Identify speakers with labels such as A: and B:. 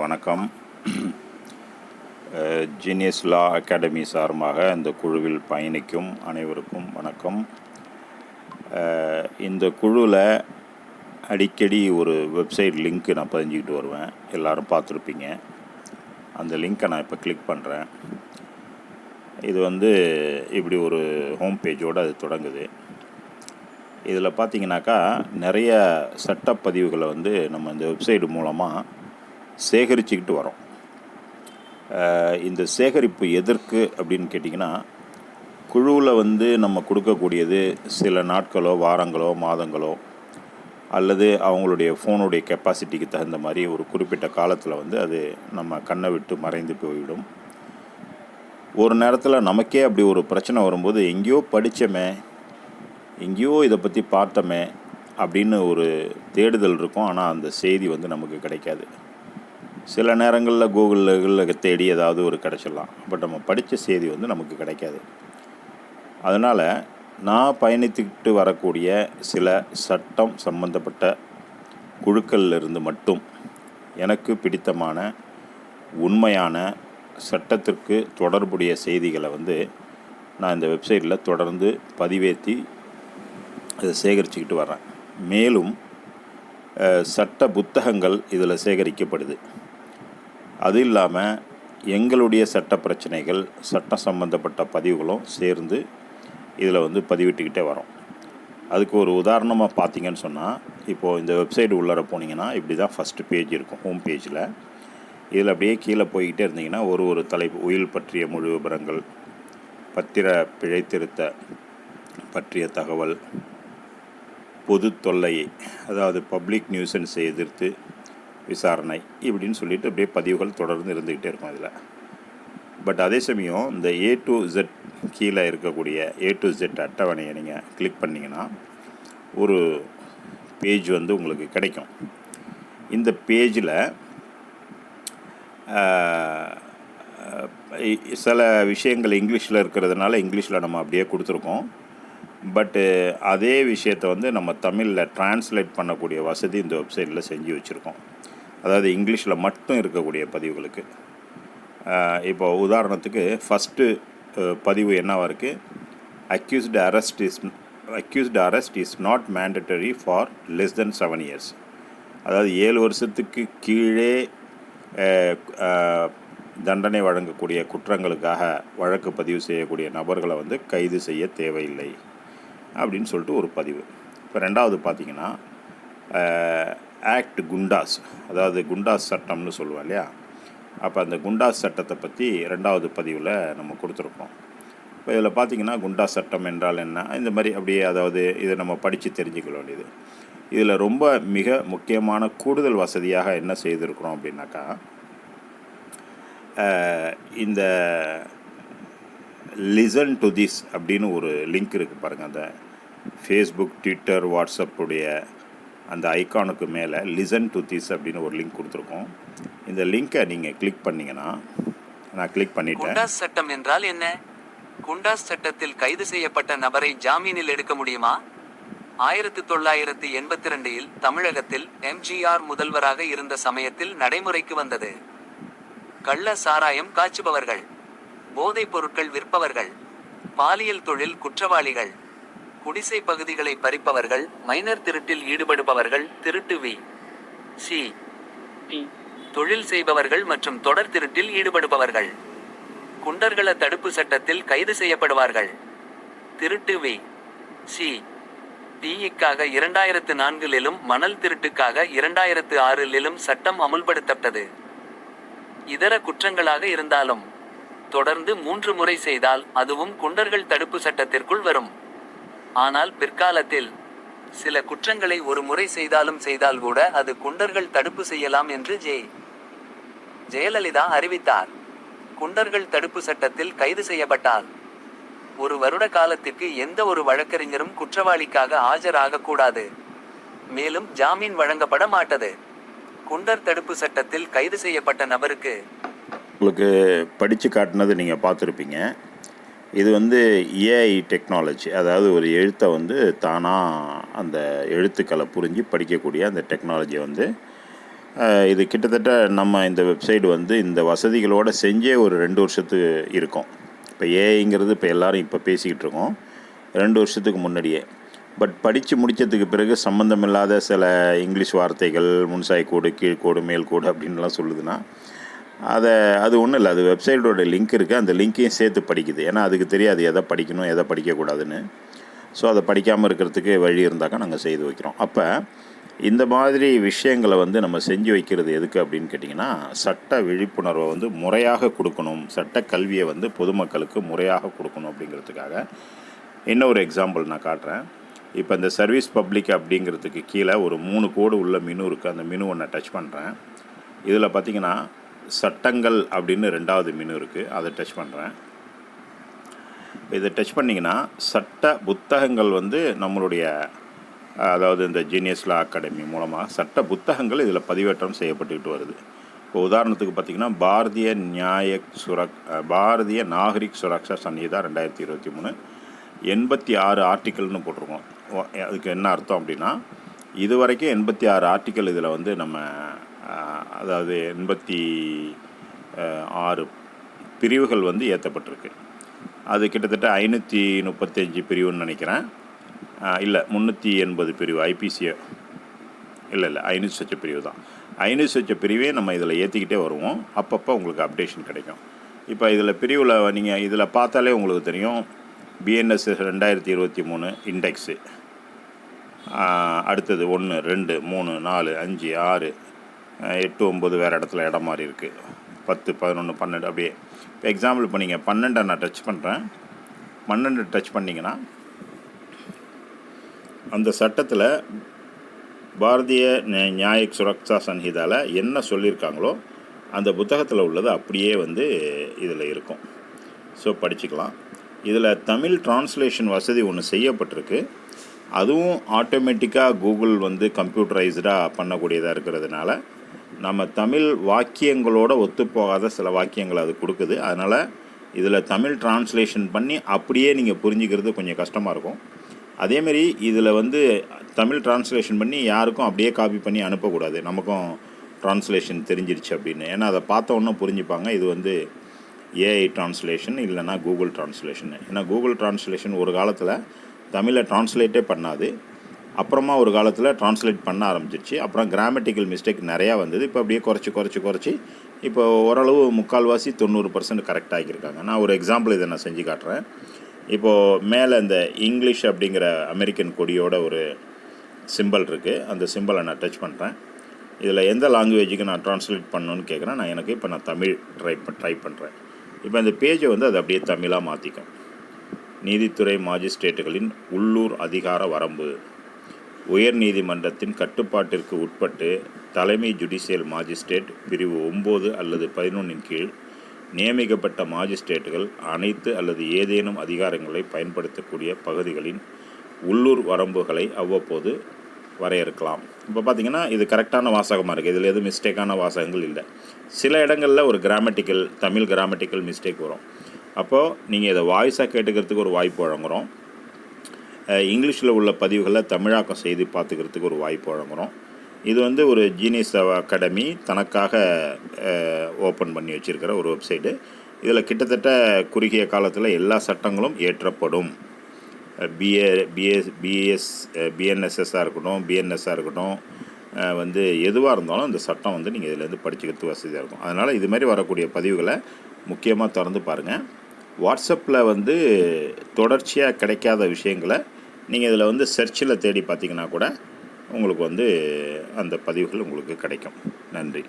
A: வணக்கம். ஜீனியஸ் லா அகாடமி சார்பாக இந்த குழுவில் பயணிக்கும் அனைவருக்கும் வணக்கம். இந்த குழுவில் அடிக்கடி ஒரு வெப்சைட் லிங்க் நான் பதிஞ்சிக்கிட்டு வருவேன். எல்லோரும் பார்த்துருப்பீங்க. அந்த லிங்க்கை நான் இப்போ கிளிக் பண்ணுறேன் இது வந்து இப்படி ஒரு ஹோம் பேஜோடு அது தொடங்குது. இதில் பார்த்தீங்கன்னாக்கா நிறைய சட்டப்பதிவுகளை வந்து நம்ம இந்த வெப்சைட் மூலமாக சேகரிச்சுக்கிட்டு வரோம். இந்த சேகரிப்பு எதற்கு அப்படின்னு கேட்டிங்கன்னா குழுவில் வந்து நம்ம கொடுக்கக்கூடியது சில நாட்களோ வாரங்களோ மாதங்களோ அல்லது அவங்களுடைய ஃபோனுடைய கெப்பாசிட்டிக்கு தகுந்த மாதிரி ஒரு குறிப்பிட்ட காலத்தில் வந்து அது நம்ம கண்ணை விட்டு மறைந்து போய்விடும். ஒரு நேரத்தில் நமக்கே அப்படி ஒரு பிரச்சனை வரும்போது எங்கேயோ படித்தோமே எங்கேயோ இதை பற்றி பார்த்தோமே அப்படின்னு ஒரு தேடுதல் இருக்கும். ஆனால் அந்த செய்தி வந்து நமக்கு கிடைக்காது. சில நேரங்களில் கூகுளில் தேடி ஏதாவது ஒரு கிடச்சிடலாம். பட் நம்ம படித்த செய்தி வந்து நமக்கு கிடைக்காது. அதனால் நான் பயணித்துக்கிட்டு வரக்கூடிய சில சட்டம் சம்பந்தப்பட்ட குழுக்கள்ல இருந்து மட்டும் எனக்கு பிடித்தமான உண்மையான சட்டத்திற்கு தொடர்புடைய செய்திகளை வந்து நான் இந்த வெப்சைட்டில் தொடர்ந்து பதிவேற்றி அதை சேகரிச்சுக்கிட்டு வரேன் மேலும் சட்ட புத்தகங்கள் இதில் சேகரிக்கப்படுது. அது இல்லாமல் எங்களுடைய சட்ட பிரச்சனைகள் சட்டம் சம்பந்தப்பட்ட பதிவுகளும் சேர்ந்து இதில் வந்து பதிவிட்டுக்கிட்டே வரோம். அதுக்கு ஒரு உதாரணமாக பார்த்தீங்கன்னு சொன்னால் இப்போது இந்த வெப்சைட் உள்ளார போனீங்கன்னா இப்படி தான் ஃபஸ்ட்டு பேஜ் இருக்கும் ஹோம் பேஜில் இதில் அப்படியே கீழே போய்கிட்டே இருந்தீங்கன்னா ஒரு ஒரு தலைப்பு உயில் பற்றிய முழு விவரங்கள் பத்திர பிழைத்திருத்த பற்றிய தகவல் பொது தொல்லையை அதாவது பப்ளிக் நியூசன்ஸை எதிர்த்து விசாரணை இப்படின்னு சொல்லிட்டு அப்படியே பதிவுகள் தொடர்ந்து இருந்துக்கிட்டே இருக்கும் இதில். பட் அதே சமயம் இந்த ஏ டு ஜெட் கீழே இருக்கக்கூடிய ஏ டு ஜெட் அட்டவணையை நீங்கள் கிளிக் பண்ணிங்கன்னா ஒரு பேஜ் வந்து உங்களுக்கு கிடைக்கும். இந்த பேஜில் சில விஷயங்கள் இங்கிலீஷில் இருக்கிறதுனால இங்கிலீஷில் நம்ம அப்படியே கொடுத்துருக்கோம். பட்டு அதே விஷயத்தை வந்து நம்ம தமிழில் டிரான்ஸ்லேட் பண்ணக்கூடிய வசதி இந்த வெப்சைட்டில் செஞ்சு வச்சுருக்கோம். அதாவது இங்கிலீஷில் மட்டும் இருக்கக்கூடிய பதிவுகளுக்கு. இப்போ உதாரணத்துக்கு ஃபஸ்ட்டு பதிவு என்னவாக இருக்குது accused arrest is accused arrest is not mandatory for less than seven years அதாவது ஏழு வருஷத்துக்கு கீழே தண்டனை வழங்கக்கூடிய குற்றங்களுக்காக வழக்கு பதிவு செய்யக்கூடிய நபர்களை வந்து கைது செய்ய தேவையில்லை. அப்படின்னு சொல்லிட்டு ஒரு பதிவு. இப்போ ரெண்டாவது பார்த்தீங்கன்னா ஆக்ட் குண்டாஸ் அதாவது குண்டாஸ் சட்டம்னு சொல்லுவோம் இல்லையா? அப்போ அந்த குண்டாஸ் சட்டத்தை பற்றி ரெண்டாவது பதிவில் நம்ம கொடுத்துருக்கோம். இப்போ இதில் பார்த்தீங்கன்னா குண்டாஸ் சட்டம் என்றால் என்ன? இந்த மாதிரி அப்படியே அதாவது இதை நம்ம படித்து தெரிஞ்சுக்க வேண்டியது. இதில் ரொம்ப மிக முக்கியமான கூடுதல் வசதியாக என்ன செய்திருக்கிறோம் அப்படின்னாக்கா இந்த லிசன் டு திஸ் அப்படின்னு ஒரு லிங்க் இருக்குது பாருங்கள் அந்த ஃபேஸ்புக் ட்விட்டர் வாட்ஸ்அப்புடைய அந்த ஐக்கானுக்கு மேலே லிசன் டு திஸ் அப்படின்னு ஒரு லிங்க் கொடுத்துருக்கோம். இந்த லிங்க்கை நீங்கள் கிளிக் பண்ணிங்கன்னா நான் கிளிக் பண்ணிட்டேன்.
B: குண்டாஸ் சட்டம் என்றால் என்ன? குண்டாஸ் சட்டத்தில் கைது செய்யப்பட்ட நபரை ஜாமீனில் எடுக்க முடியுமா? ஆயிரத்து தொள்ளாயிரத்து எண்பத்தி ரெண்டில் தமிழகத்தில் எம்ஜிஆர் முதல்வராக இருந்த சமயத்தில் நடைமுறைக்கு வந்தது. கள்ள சாராயம் காய்ச்சுபவர்கள் போதைப் பொருட்கள் விற்பவர்கள் பாலியல் தொழில் குற்றவாளிகள் குடிசை பகுதிகளை பறிப்பவர்கள் மைனர் திருட்டில் ஈடுபடுபவர்கள் திருட்டு வி. சி. டி தொழில் செய்பவர்கள் மற்றும் தொடர் திருட்டில் ஈடுபடுபவர்கள். குண்டர்கள தடுப்பு சட்டத்தில் கைது செய்யப்படுவார்கள். திருட்டு வி. சி. டிஇக்காக இரண்டாயிரத்து நான்கிலும் மணல் திருட்டுக்காக இரண்டாயிரத்து ஆறிலும் சட்டம் அமுல்படுத்தப்பட்டது. இதர குற்றங்களாக இருந்தாலும் தொடர்ந்து மூன்று முறை செய்தால் அதுவும் குண்டர்கள் தடுப்பு சட்டத்திற்குள் வரும். ஆனால் பிற்காலத்தில் சில குற்றங்களை ஒரு முறை செய்தாலும் செய்தால் கூட அது குண்டர்கள் தடுப்பு செய்யலாம் என்று ஜே. ஜெயலலிதா அறிவித்தார். குண்டர்கள் தடுப்பு சட்டத்தில் கைது செய்யப்பட்டால் ஒரு வருட காலத்திற்கு எந்த ஒரு வழக்கறிஞரும் குற்றவாளிக்காக ஆஜராகக்கூடாது மேலும் ஜாமீன் வழங்கப்பட மாட்டது. குண்டர் தடுப்பு சட்டத்தில் கைது செய்யப்பட்ட நபருக்கு
A: உங்களுக்கு படித்து காட்டினது நீங்கள் பார்த்துருப்பீங்க. இது வந்து ஏஐ டெக்னாலஜி அதாவது ஒரு எழுத்தை வந்து தானாக அந்த எழுத்துக்களை புரிஞ்சு படிக்கக்கூடிய அந்த டெக்னாலஜியை வந்து இது கிட்டத்தட்ட நம்ம இந்த வெப்சைட் வந்து இந்த வசதிகளோடு செஞ்சே ஒரு ரெண்டு வருஷத்துக்கு இருக்கும். இப்போ ஏஐங்கிறது இப்போ எல்லோரும் இப்போ பேசிக்கிட்டு இருக்கோம். ரெண்டு வருஷத்துக்கு முன்னாடியே. பட் படித்து முடித்ததுக்கு பிறகு சம்மந்தமில்லாத சில இங்கிலீஷ் வார்த்தைகள் முன்சாய் கோடு கீழ்கோடு மேல்கோடு அப்படின்லாம் சொல்லுதுன்னா அதை அது ஒன்றும் இல்லை. அது வெப்சைட்டோட லிங்க் இருக்குது அந்த லிங்க்கையும் சேர்த்து படிக்குது. ஏன்னா அதுக்கு தெரியாது எதை படிக்கணும் எதை படிக்கக்கூடாதுன்னு. ஸோ அதை படிக்காமல் இருக்கிறதுக்கு வழி இருந்தாக்கா நாங்கள் செய்து வைக்கிறோம். அப்போ இந்த மாதிரி விஷயங்களை வந்து நம்ம செஞ்சு வைக்கிறது எதுக்கு அப்படின்னு கேட்டிங்கன்னா சட்ட விழிப்புணர்வை வந்து முறையாக கொடுக்கணும். சட்ட கல்வியை வந்து பொதுமக்களுக்கு முறையாக கொடுக்கணும் அப்படிங்கிறதுக்காக. இன்னொரு எக்ஸாம்பிள் நான் காட்டுறேன். இப்போ இந்த சர்வீஸ் பப்ளிக் அப்படிங்கிறதுக்கு கீழே ஒரு மூணு கோடு உள்ள மினு இருக்குது அந்த மினு ஒன்றை டச் பண்ணுறேன் இதில் பார்த்தீங்கன்னா சட்டங்கள் அப்படின்னு ரெண்டாவது மெனு இருக்குது அதை டச் பண்ணுறேன் இதை டச் பண்ணிங்கன்னா சட்ட புத்தகங்கள் வந்து நம்மளுடைய அதாவது இந்த ஜீனியஸ் லா அகாடமி மூலமாக சட்ட புத்தகங்கள் இதில் பதிவேற்றம் செய்யப்பட்டுக்கிட்டு வருது. இப்போ உதாரணத்துக்கு பார்த்திங்கன்னா பாரதிய நியாய சுரக் பாரதிய நாகரிக் சுரக்ஷா சன்னிதா ரெண்டாயிரத்தி இருபத்தி மூணு எண்பத்தி ஆறு ஆர்டிக்கல்னு போட்டிருக்கோம். அதுக்கு என்ன அர்த்தம் அப்படின்னா இது வரைக்கும் எண்பத்தி ஆறு ஆர்டிக்கல் இதில் வந்து நம்ம அதாவது எண்பத்தி ஆறு பிரிவுகள் வந்து ஏற்றப்பட்டிருக்கு அது கிட்டத்தட்ட ஐநூற்றி முப்பத்தஞ்சு பிரிவுன்னு நினைக்கிறேன். இல்லை முந்நூற்றி எண்பது பிரிவு ஐபிசி இல்லை இல்லை ஐநூற்றி சொச்ச பிரிவு தான். ஐநூற்றி சொச்ச பிரிவே நம்ம இதில் ஏற்றிக்கிட்டே வருவோம். அப்பப்போ உங்களுக்கு அப்டேஷன் கிடைக்கும். இப்போ இதில் பிரிவில் நீங்கள் இதில் பார்த்தாலே உங்களுக்கு தெரியும். பிஎன்எஸ் ரெண்டாயிரத்தி இருபத்தி மூணு இண்டெக்ஸு அடுத்தது ஒன்று ரெண்டு மூணு நாலு அஞ்சு ஆறு எட்டு ஒம்பது வேறு இடத்துல இடம் மாறி இருக்குது பத்து பதினொன்று பன்னெண்டு அப்படியே. இப்போ எக்ஸாம்பிள் இப்போ நீங்கள் பன்னெண்டை நான் டச் பண்ணுறேன் பன்னெண்டு டச் பண்ணிங்கன்னா அந்த சட்டத்தில் பாரதிய நியா- நியாயக் சுரக்ஷா சன்ஹிதாவில் என்ன சொல்லியிருக்காங்களோ அந்த புத்தகத்தில் உள்ளது அப்படியே வந்து இதில் இருக்கும். ஸோ படிச்சுக்கலாம். இதில் தமிழ் டிரான்ஸ்லேஷன் வசதி ஒன்று செய்யப்பட்டிருக்கு. அதுவும் ஆட்டோமேட்டிக்காக கூகுள் வந்து கம்ப்யூட்டரைஸ்டாக பண்ணக்கூடியதாக இருக்கிறதுனால நம்ம தமிழ் வாக்கியங்களோட ஒத்துப்போகாத சில வாக்கியங்கள் அது கொடுக்குது. அதனால் இதில் தமிழ் டிரான்ஸ்லேஷன் பண்ணி அப்படியே நீங்கள் புரிஞ்சுக்கிறது கொஞ்சம் கஷ்டமாக இருக்கும். அதேமாரி இதில் வந்து தமிழ் டிரான்ஸ்லேஷன் பண்ணி யாருக்கும் அப்படியே காப்பி பண்ணி அனுப்பக்கூடாது. நமக்கும் டிரான்ஸ்லேஷன் தெரிஞ்சிருச்சு அப்படின்னு. ஏன்னா அதை பார்த்தோன்னே புரிஞ்சுப்பாங்க இது வந்து ஏஐ டிரான்ஸ்லேஷன் இல்லைன்னா கூகுள் டிரான்ஸ்லேஷன் ஏன்னா கூகுள் டிரான்ஸ்லேஷன் ஒரு காலத்தில் தமிழை டிரான்ஸ்லேட்டே பண்ணாது. அப்புறமா ஒரு காலத்தில் டிரான்ஸ்லேட் பண்ண ஆரம்பிச்சிருச்சு. அப்புறம் கிராமட்டிக்கல் மிஸ்டேக் நிறையா வந்தது. இப்போ அப்படியே குறைச்சி குறைச்சி குறைச்சி இப்போ ஓரளவு முக்கால்வாசி தொண்ணூறு பர்சன்ட் கரெக்ட் ஆகியிருக்காங்க. நான் ஒரு எக்ஸாம்பிள் இதை நான் செஞ்சு காட்டுறேன். இப்போது மேலே இந்த இங்கிலீஷ் அப்படிங்கிற அமெரிக்கன் கொடியோட ஒரு சிம்பல் இருக்குது அந்த சிம்பலை நான் டச் பண்ணுறேன் இதில் எந்த லாங்குவேஜுக்கு நான் ட்ரான்ஸ்லேட் பண்ணணும்னு கேட்குறேன் நான் எனக்கு இப்போ நான் தமிழ் ட்ரை ட்ரை பண்ணுறேன் இப்போ இந்த பேஜை வந்து அது அப்படியே தமிழாக மாற்றிக்கும் நீதித்துறை மாஜிஸ்ட்ரேட்டுகளின் உள்ளூர் அதிகார வரம்பு. உயர் நீதிமன்றத்தின் கட்டுப்பாட்டிற்கு உட்பட்டு தலைமை ஜுடிஷியல் மாஜிஸ்ட்ரேட் பிரிவு ஒம்பது அல்லது பதினொன்றின் கீழ் நியமிக்கப்பட்ட மாஜிஸ்ட்ரேட்டுகள் அனைத்து அல்லது ஏதேனும் அதிகாரங்களை பயன்படுத்தக்கூடிய பகுதிகளின் உள்ளூர் வரம்புகளை அவ்வப்போது வரையறுக்கலாம். இப்போ பார்த்தீங்கன்னா இது கரெக்டான வாசகமாக இருக்குது இதில் எதுவும் மிஸ்டேக்கான வாசகங்கள் இல்லை. சில இடங்களில் ஒரு கிராமட்டிக்கல் தமிழ் கிராமட்டிக்கல் மிஸ்டேக் வரும். அப்போது நீங்கள் இதை வாய்ஸாக கேட்டுக்கிறதுக்கு ஒரு வாய்ப்பு வழங்குகிறோம் இங்கிலீஷில் உள்ள பதிவுகளை தமிழாக்கம் செய்து பார்த்துக்கிறதுக்கு ஒரு வாய்ப்பு வழங்குகிறோம் இது வந்து ஒரு ஜீனியஸ் அகாடமி தனக்காக ஓப்பன் பண்ணி வச்சுருக்கிற ஒரு வெப்சைட்டு இதில் கிட்டத்தட்ட குறுகிய காலத்தில் எல்லா சட்டங்களும் ஏற்றப்படும். பிஏ பிஎஸ் பிஎஸ் பிஎன்எஸ்எஸ்ஸாக இருக்கட்டும் பிஎன்எஸ்ஸாக இருக்கட்டும் வந்து எதுவாக இருந்தாலும் இந்த சட்டம் வந்து நீங்கள் இதிலேருந்து படிச்சுக்கிறதுக்கு வசதியாக இருக்கும். அதனால் இது மாதிரி வரக்கூடிய பதிவுகளை முக்கியமாக திறந்து பாருங்கள் வாட்ஸ்அப்பில் வந்து தொடர்ச்சியாக கிடைக்காத விஷயங்களை நீங்கள் இதில் வந்து சர்ச்சில் தேடி பார்த்தீங்கன்னா கூட உங்களுக்கு வந்து அந்த பதிவுகள் உங்களுக்கு கிடைக்கும். நன்றி.